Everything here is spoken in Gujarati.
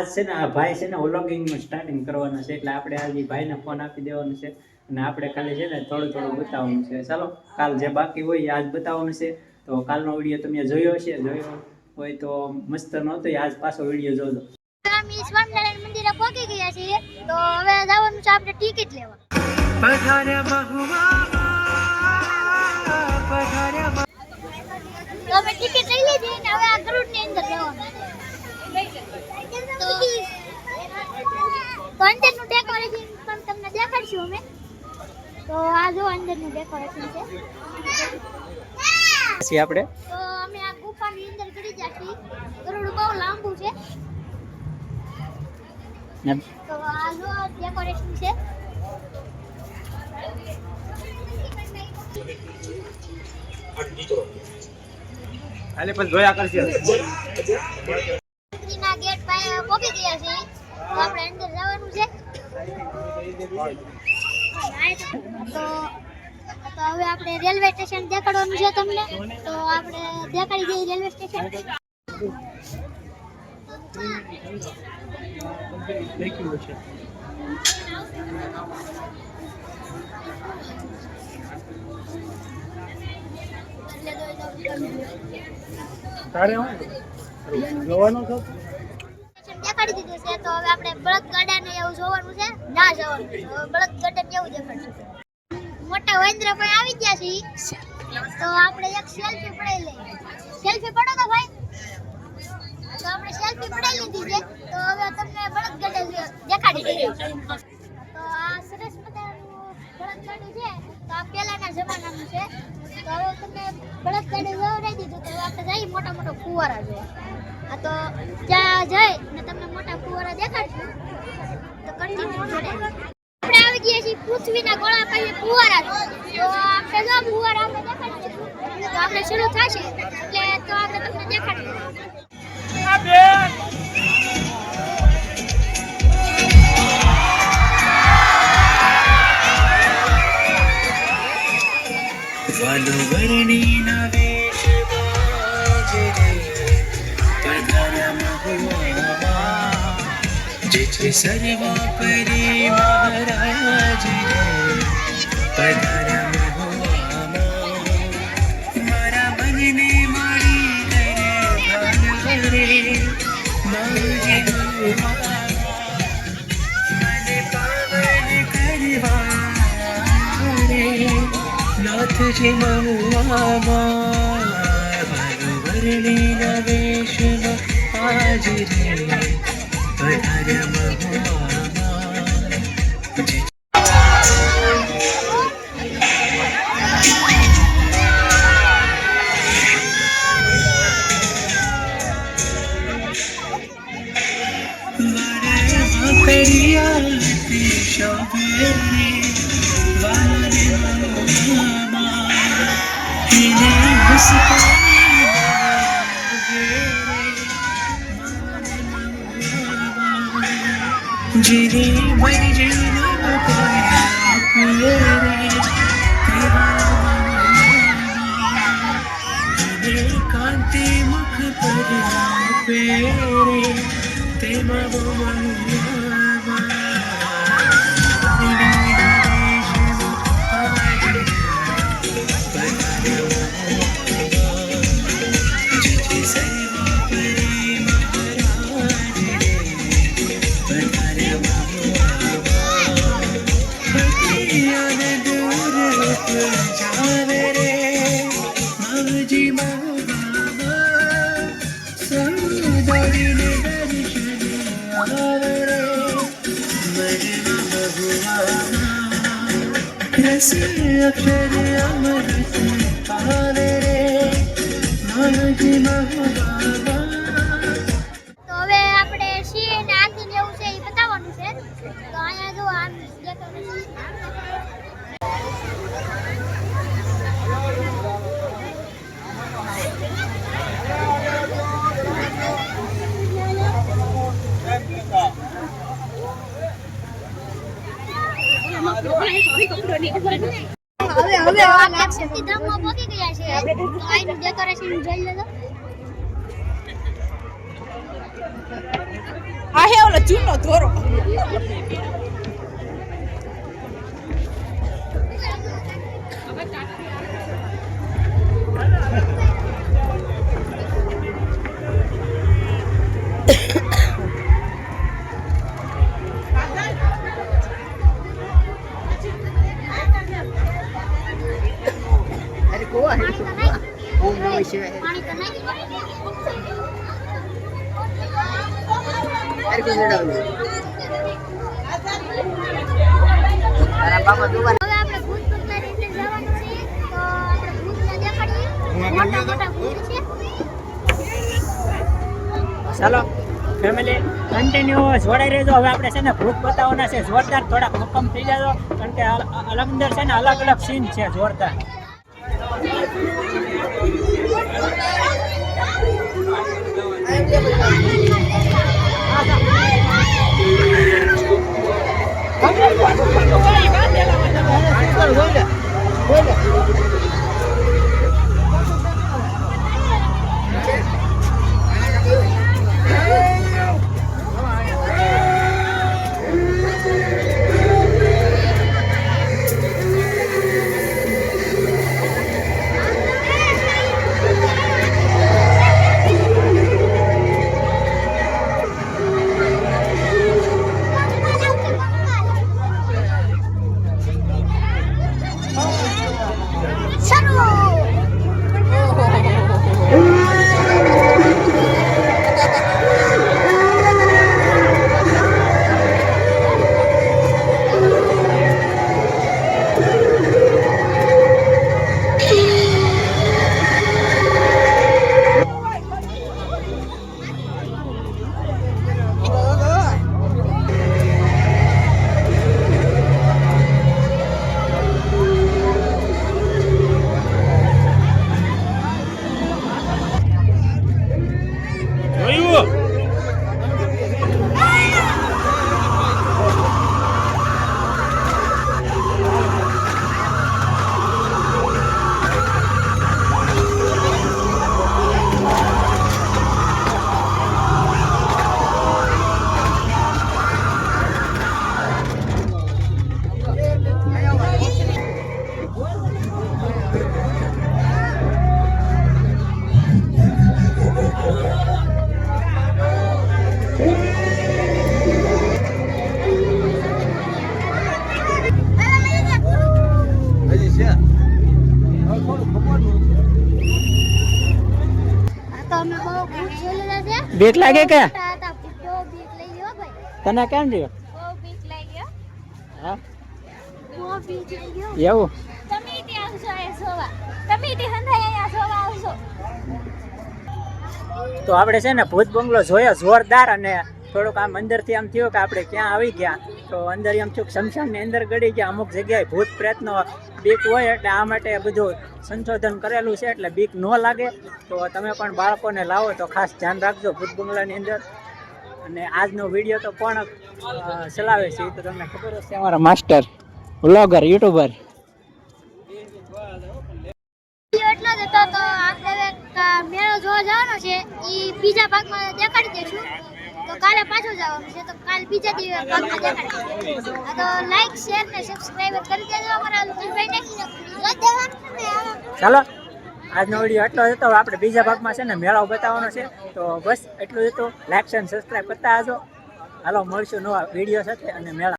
આજ છે ને આ ભાઈ છે ને વ્લોગિંગનું સ્ટાર્ટિંગ કરવાના છે એટલે આપણે આજે ભાઈને ફોન આપી દેવાનો છે અને આપણે ખાલી છે ને થોડું થોડું બતાવવાનું છે. ચાલો કાલ જે બાકી હોય આજ બતાવવાનું છે. તો કાલનો વીડિયો તમે જોયો હશે જોયો હોય તો મસ્ત નહોતો આજ પાછો વીડિયો જોજો. સ્વામિનારાયણ મંદિરે પહોંચી ગયા છીએ તો હવે જવાનું છે આપણે ટિકિટ લેવા. અમે ટિકિટ લઈ લીધી હવે આ ગરુડની અંદર જવાનું તો તો અંદરનું ડેકોરેશન પણ તમને દેખાડશું અમે. તો આ જો અંદરનું ડેકોરેશન છે. પછી આપણે? તો અમે આ ગુફાની અંદર ગળી છીએ ગરુડ બહુ લાંબુ છે. તો આ જો ડેકોરેશન છે. હાલે પણ જોયા કરશે. ગેટ પાસે પોકી ગયા છે. આપણે અંદર જવાનું છે. તો હવે આપણે રેલવે સ્ટેશન દેખાડવાનું છે તમને. તો આપણે દેખાડી દઈએ રેલવે સ્ટેશન. દીધું છે? તો હવે આપણે બળદ ગાડા ને એવું જોવાનું છે? ના જવાનું બળદ ગાડા ને એવું જવાનું મોટા વૈન્દ્ર પણ આવી ગયા છે. તો આપણે એક સેલ્ફી પડાવી લઈએ. સેલ્ફી પડો તો ભાઈ. તો આપણે સેલ્ફી પડાવી લીધી છે. તો હવે તમને બળદ ગાડા દેખાડી દઈએ. તો આ પહેલાના જમાનાનું છે. તો હવે તમને બળદ ગાડું જોવડાવી દીધું, તો આપણે જઈએ મોટા મોટા ફુવારા જોવા. આ તો ત્યાં જઈ ને તમને મોટા ફુવારા દેખાડશું. તો કન્ટિન્યુ આપણે આવી ગયા છીએ પૃથ્વીના ગોળા પાસે ફુવારા. જો આપણે આપણે શરૂ થશે. એટલે તો આપણે તમને દેખાડીશું. જેથી સર્વોપરી મહારાજ પધાર્યા મહુવામાં મારા મનને મારી કરે ભાનવરે માજી મહુવામાં નાથજી મહુઆમાં વરણીના કાંતિ મુખ પર પેરે તેમાં જાવે રસ અક્ષર અમૃત પાવે રે માવજી માવા તો હવે આપણે સિંહ ને ને એવું છે એ બતાવવાનું છે તો અહીંયા જો આમ decoration. હવે હવે આ લાગશે. ગયા છે. અહીંનું ડેકોરેશન જોઈ લેજો. આ હે ઓલો ચૂનો ધોરો. ચાલો ફેમિલી કન્ટિન્યુ જોડાઈ રહેજો. હવે આપણે છે ને ભૂત બતાવવાના છે. જોરદાર થોડાક હુકમ થઈ જાજો કારણ કે અંદર છે ને અલગ અલગ સીન છે જોરદાર. Ja, ja, ja, ja, ja. સોવા લાગે કે? તને કેમ રહ્યો? એવું? તો આપણે છે ને ભૂત બંગલો જોયો જોરદાર અને થોડુંક આમ અંદરથી આમ થયું કે આપણે ક્યાં આવી ગયા. તો અંદર એમ થયું શમશાનની અંદર ગળી ગયા. અમુક જગ્યાએ ભૂત પ્રયત્નો બીક હોય એટલે આ માટે બધું સંશોધન કરેલું છે એટલે બીક ન લાગે. તો તમે પણ બાળકોને લાવો તો ખાસ ધ્યાન રાખજો ભૂત બંગલાની અંદર. અને આજનો વીડિયો તો કોણ ચલાવે છે. એ તો તમને ખબર હશે, અમારા માસ્ટર બ્લોગર યુટ્યુબર. મેળો જોવા જવાનો છે. એ બીજા ભાગમાં દેખાડી દઈશું તો કાલે પાછો જવાનું છે. તો કાલ બીજા દિવસે ભાગમાં દેખાડી આ તો લાઈક શેર ને સબસ્ક્રાઇબ કરી દેજો અમારા ચાલો આજનો વીડિયો એટલો જ હતો. આપણે બીજા ભાગમાં છે ને મેળાઓ બતાવવાનો છે. તો બસ એટલું જ હતું. લાઈક શેર સબસ્ક્રાઈબ કરતા આવજો. હાલો મળશું નવા વીડિયો સાથે અને મેળા